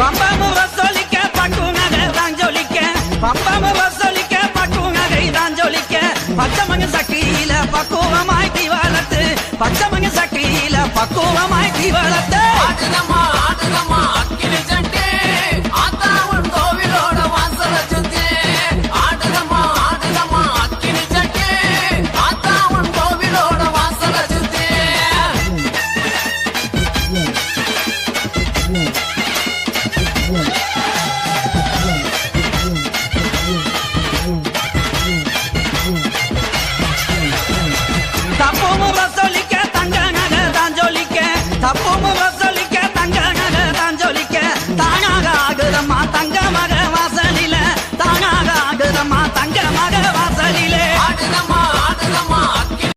பம்பம் வசூலிக்க பட்டு நகை தான் ஜொலிக்க. பம்பம் வசூலிக்க பட்டு நகை தான் ஜொலிக்க. பச்சமங்க சக்தியில பக்குவமாய் தீவாளத்து பச்சமங்க சக்தியில one.